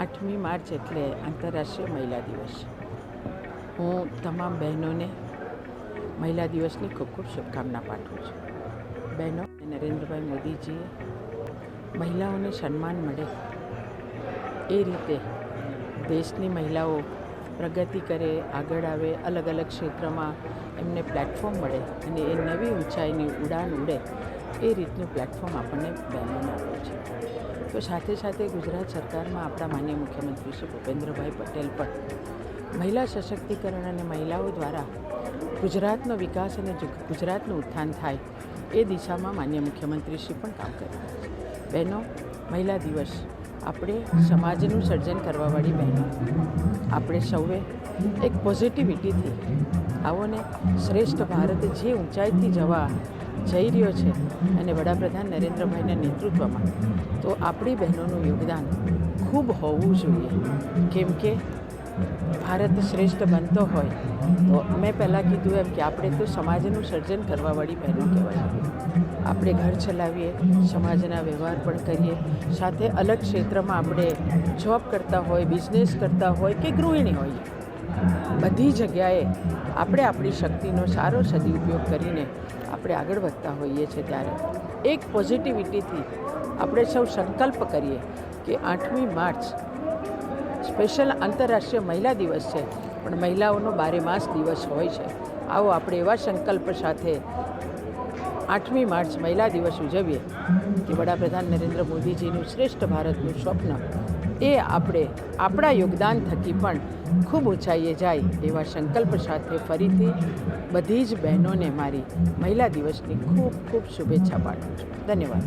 આઠમી માર્ચ એટલે આંતરરાષ્ટ્રીય મહિલા દિવસ. હું તમામ બહેનોને મહિલા દિવસની ખૂબ ખૂબ શુભકામના પાઠવું છું. બહેનો નરેન્દ્રભાઈ મોદીજીએ મહિલાઓને સન્માન મળે એ રીતે દેશની મહિલાઓ પ્રગતિ કરે, આગળ આવે, અલગ અલગ ક્ષેત્રમાં એમને પ્લેટફોર્મ મળે અને એ નવી ઊંચાઈની ઉડાન ઉડે એ રીતનું પ્લેટફોર્મ આપણને બહેનોને આપ્યું છે. તો સાથે સાથે ગુજરાત સરકારમાં આપણા માનનીય મુખ્યમંત્રી શ્રી ભૂપેન્દ્રભાઈ પટેલ પણ મહિલા સશક્તિકરણ અને મહિલાઓ દ્વારા ગુજરાતનો વિકાસ અને ગુજરાતનું ઉત્થાન થાય એ દિશામાં માન્ય મુખ્યમંત્રીશ્રી પણ કામ કરી રહ્યા છે. બહેનો, મહિલા દિવસ આપણે સમાજનું સર્જન કરવાવાળી બહેનો, આપણે સૌએ એક પોઝિટિવિટીથી આવો ને શ્રેષ્ઠ ભારત જે ઊંચાઈથી જવા જઈ રહ્યો છે અને વડાપ્રધાન નરેન્દ્રભાઈના નેતૃત્વમાં. તો આપણી બહેનોનું યોગદાન ખૂબ હોવું જોઈએ. કેમ કે ભારત શ્રેષ્ઠ બનતો હોય, તો મેં પહેલાં કીધું એમ કે આપણે તો સમાજનું સર્જન કરવાવાળી બહેનો કહેવાય. આપણે ઘર ચલાવીએ, સમાજના વ્યવહાર પણ કરીએ, સાથે અલગ ક્ષેત્રમાં આપણે જોબ કરતા હોય બિઝનેસ કરતા હોય કે ગૃહિણી હોઈએ. બધી જગ્યાએ આપણે આપણી શક્તિનો સારો સદુપયોગ કરીને આપણે આગળ વધતા હોઈએ છીએ ત્યારે, એક પોઝિટિવિટીથી આપણે સૌ સંકલ્પ કરીએ કે આઠમી માર્ચ સ્પેશિયલ આંતરરાષ્ટ્રીય મહિલા દિવસ છે, પણ મહિલાઓનો બારે માસ દિવસ હોય છે. આવો આપણે એવા સંકલ્પ સાથે આઠમી માર્ચ મહિલા દિવસ ઉજવીએ કે વડાપ્રધાન નરેન્દ્ર મોદીજીનું શ્રેષ્ઠ ભારતનું સ્વપ્ન. એ આપણે આપણા યોગદાન થકી પણ ખૂબ ઊંચાઈએ જાય એવા સંકલ્પ સાથે ફરીથી બધી જ બહેનોને મારી મહિલા દિવસની ખૂબ ખૂબ શુભેચ્છા પાઠવું છું. ધન્યવાદ.